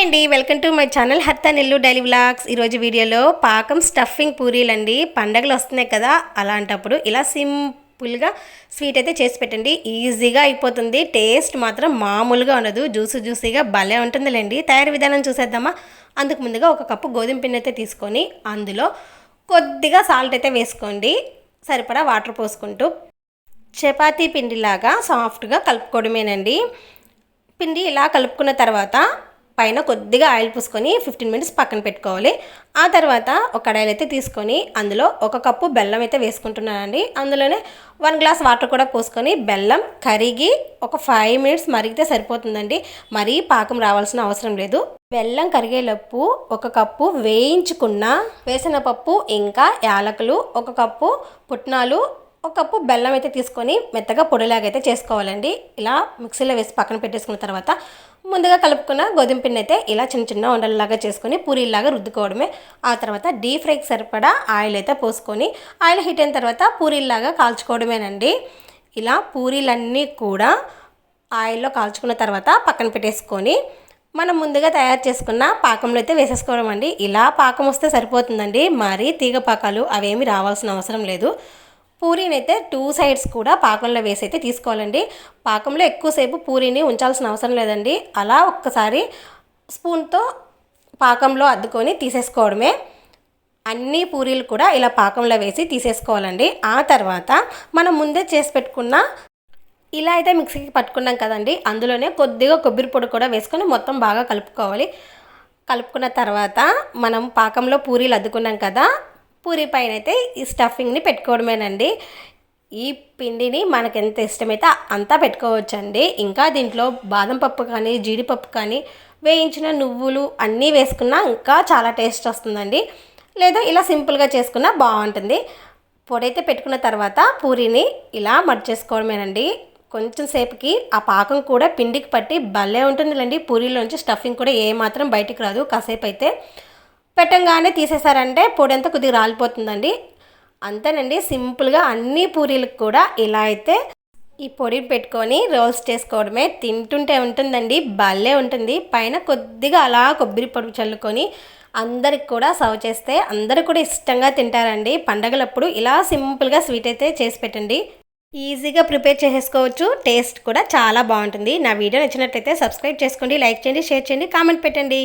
అండి welcome to my channel హత్తా నిల్లు డైలీ వ్లాగ్స్. ఈరోజు వీడియోలో పాకం స్టఫింగ్ పూరీలు అండి పండగలు వస్తున్నాయి కదా అలాంటప్పుడు ఇలా సింపుల్గా స్వీట్ అయితే చేసి పెట్టండి. ఈజీగా అయిపోతుంది. టేస్ట్ మాత్రం మామూలుగా ఉండదు. జ్యూసు జ్యూసీగా భలే ఉంటుందిలేండి. తయారీ విధానం చూసేద్దామా? అందుకు ముందుగా ఒక కప్పు గోధుమ పిండి అయితే తీసుకొని అందులో కొద్దిగా సాల్ట్ అయితే వేసుకోండి. సరిపడా వాటర్ పోసుకుంటూ చపాతీ పిండిలాగా సాఫ్ట్గా కలుపుకోవడమేనండి. పిండి ఇలా కలుపుకున్న తర్వాత పైన కొద్దిగా ఆయిల్ పూసుకొని ఫిఫ్టీన్ మినిట్స్ పక్కన పెట్టుకోవాలి. ఆ తర్వాత ఒక కడాయిలు అయితే తీసుకొని అందులో ఒక కప్పు బెల్లం అయితే వేసుకుంటున్నానండి. అందులోనే వన్ గ్లాస్ వాటర్ కూడా పోసుకొని బెల్లం కరిగి ఒక ఫైవ్ మినిట్స్ మరిగితే సరిపోతుందండి. మరీ పాకం రావాల్సిన అవసరం లేదు. బెల్లం కరిగేలోపు ఒక కప్పు వేయించుకున్న వేసిన పప్పు ఇంకా యాలకులు ఒక కప్పు పుట్నాలు ఒక కప్పు బెల్లం అయితే తీసుకొని మెత్తగా పొడిలాగైతే చేసుకోవాలండి. ఇలా మిక్సీలో వేసి పక్కన పెట్టేసుకున్న తర్వాత ముందుగా కలుపుకున్న గోధుమ పిండి అయితే ఇలా చిన్న చిన్న ఉండలలాగా చేసుకొని పూరీలాగా రుద్దుకోవడమే. ఆ తర్వాత డీప్ ఫ్రైకి సరిపడా ఆయిల్ అయితే పోసుకొని ఆయిల్ హీట్ అయిన తర్వాత పూరీలాగా కాల్చుకోవడమేనండి. ఇలా పూరీలన్నీ కూడా ఆయిల్లో కాల్చుకున్న తర్వాత పక్కన పెట్టేసుకొని మనం ముందుగా తయారు చేసుకున్న పాకంలో అయితే వేసేసుకోవడం అండి ఇలా పాకం వస్తే సరిపోతుందండి. మరి తీగ పాకాలు అవేమి రావాల్సిన అవసరం లేదు. పూరీని అయితే టూ సైడ్స్ కూడా పాకంలో వేసి అయితే తీసుకోవాలండి. పాకంలో ఎక్కువసేపు పూరీని ఉంచాల్సిన అవసరం లేదండి. అలా ఒక్కసారి స్పూన్తో పాకంలో అద్దుకొని తీసేసుకోవడమే. అన్ని పూరీలు కూడా ఇలా పాకంలో వేసి తీసేసుకోవాలండి. ఆ తర్వాత మనం ముందే చేసి పెట్టుకున్న ఇలా అయితే మిక్సీకి పట్టుకున్నాం కదండి. అందులోనే కొద్దిగా కొబ్బరి పొడి కూడా వేసుకొని మొత్తం బాగా కలుపుకోవాలి. కలుపుకున్న తర్వాత మనం పాకంలో పూరీలు అద్దుకున్నాం కదా పూరి పైన అయితే ఈ స్టఫింగ్ని పెట్టుకోవడమేనండి. ఈ పిండిని మనకు ఎంత ఇష్టమైతే అంతా పెట్టుకోవచ్చండి. ఇంకా దీంట్లో బాదం పప్పు కానీ జీడిపప్పు కానీ వేయించిన నువ్వులు అన్నీ వేసుకున్నా ఇంకా చాలా టేస్ట్ వస్తుందండి. లేదా ఇలా సింపుల్గా చేసుకున్నా బాగుంటుంది. పొడైతే పెట్టుకున్న తర్వాత పూరిని ఇలా మర్చేసుకోవడమేనండి కొంచెం సేపుకి ఆ పాకం కూడా పిండికి పట్టి భలే ఉంటుందిలేండి. పూరీలోంచి స్టఫింగ్ కూడా ఏమాత్రం బయటికి రాదు. కాసేపు అయితే పెట్టంగానే తీసేసారంటే పొడి అంతా కొద్దిగా రాలిపోతుందండి. అంతేనండి సింపుల్గా అన్ని పూరీలకు కూడా ఇలా అయితే ఈ పొడి పెట్టుకొని రోల్స్ చేసుకోవడమే. తింటుంటే ఉంటుందండి భలే ఉంటుంది. పైన కొద్దిగా అలా కొబ్బరి పొడి చల్లుకొని అందరికి కూడా సర్వ్ చేస్తే అందరూ కూడా ఇష్టంగా తింటారండి. పండగలప్పుడు ఇలా సింపుల్గా స్వీట్ అయితే చేసి పెట్టండి. ఈజీగా ప్రిపేర్ చేసేసుకోవచ్చు. టేస్ట్ కూడా చాలా బాగుంటుంది. నా వీడియో నచ్చినట్లయితే సబ్స్క్రైబ్ చేసుకోండి లైక్ చేయండి షేర్ చేయండి కామెంట్ పెట్టండి.